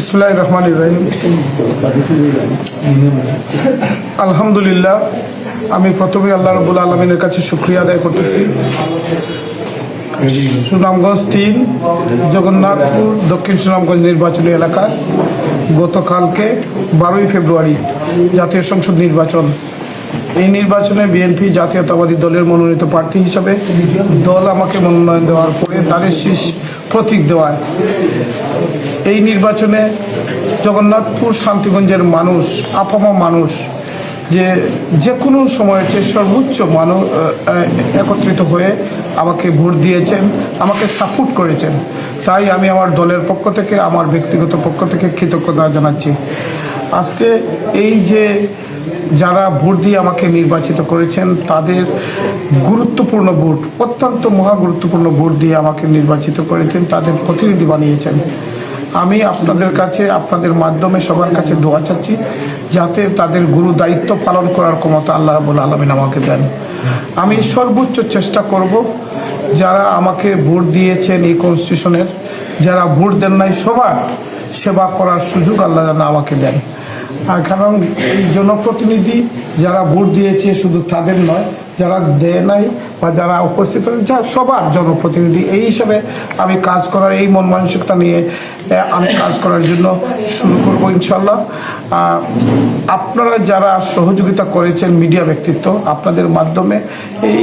বিসমুল্লাহ রহমান ইব্রাহিম আলহামদুলিল্লাহ, আমি প্রথমে আল্লাহ রবুল আলমিনের কাছে শুক্রিয়া আদায় করতেছি। সুনামগঞ্জ তিন, জগন্নাথপুর, দক্ষিণ সুনামগঞ্জ নির্বাচনী এলাকায় গতকালকে বারোই ফেব্রুয়ারি জাতীয় সংসদ নির্বাচন। এই নির্বাচনে বিএনপি জাতীয়তাবাদী দলের মনোনীত প্রার্থী হিসাবে দল আমাকে মনোনয়ন দেওয়ার পরে তাদের শীষ প্রতীক দেওয়ায়। এই নির্বাচনে জগন্নাথপুর শান্তিগঞ্জের মানুষ, আপামা মানুষ, যে যে কোনো সময়ের চেয়ে সর্বোচ্চ মানুষ একত্রিত হয়ে আমাকে ভোট দিয়েছেন, আমাকে সাপোর্ট করেছেন। তাই আমি আমার দলের পক্ষ থেকে, আমার ব্যক্তিগত পক্ষ থেকে কৃতজ্ঞতা জানাচ্ছি। আজকে এই যে যারা ভোট দিয়ে আমাকে নির্বাচিত করেছেন, তাদের গুরুত্বপূর্ণ ভোট, অত্যন্ত মহা গুরুত্বপূর্ণ ভোট দিয়ে আমাকে নির্বাচিত করেছেন, তাদের প্রতিনিধি বানিয়েছেন। আমি আপনাদের কাছে, আপনাদের মাধ্যমে সবার কাছে দোয়া চাচ্ছি, যাতে তাদের গুরু দায়িত্ব পালন করার ক্ষমতা আল্লাহ রাবুল আলমিন আমাকে দেন। আমি সর্বোচ্চ চেষ্টা করব যারা আমাকে ভোট দিয়েছেন এই কনস্টিটিউশনের যারা ভোট দেন নাই, সবার সেবা করার সুযোগ আল্লাহ যেন আমাকে দেন। কারণ এই জনপ্রতিনিধি যারা ভোট দিয়েছে শুধু তাদের নয়, যারা দেয় নাই বা যারা উপস্থিত যা সবার জনপ্রতিনিধি। এই হিসাবে আমি কাজ করার, এই মন মানসিকতা নিয়ে আমি কাজ করার জন্য শুরু করব ইনশাল্লাহ আপনারা যারা সহযোগিতা করেছেন মিডিয়া ব্যক্তিত্ব, আপনাদের মাধ্যমে এই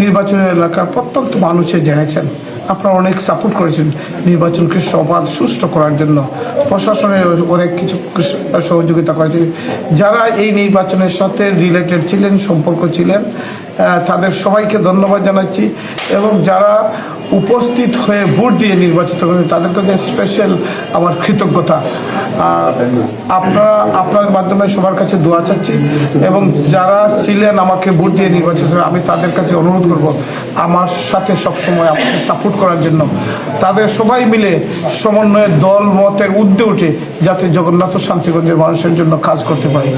নির্বাচনের এলাকার প্রত্যন্ত মানুষে জেনেছেন। আপনারা অনেক সাপোর্ট করেছেন নির্বাচনকে সমাজ সুষ্ঠু করার জন্য। প্রশাসনের অনেক কিছু সহযোগিতা করেছে। যারা এই নির্বাচনের সাথে রিলেটেড ছিলেন সম্পর্ক ছিলেন তাদের সবাইকে ধন্যবাদ জানাচ্ছি এবং যারা উপস্থিত হয়ে ভোট দিয়ে নির্বাচিত করেন তাদের কাছে স্পেশাল আমার কৃতজ্ঞতা। আপনারা আপনার মাধ্যমে সবার কাছে দোয়া চাচ্ছি এবং যারা ছিলেন আমাকে ভোট দিয়ে নির্বাচিত আমি তাদের কাছে অনুরোধ করব আমার সাথে সবসময় আমাকে সাপোর্ট করার জন্য। তাদের সবাই মিলে সমন্বয়ে দল মতের ঊর্ধ্বে উঠে যাতে জগন্নাথ শান্তিগঞ্জের মানুষের জন্য কাজ করতে পারি।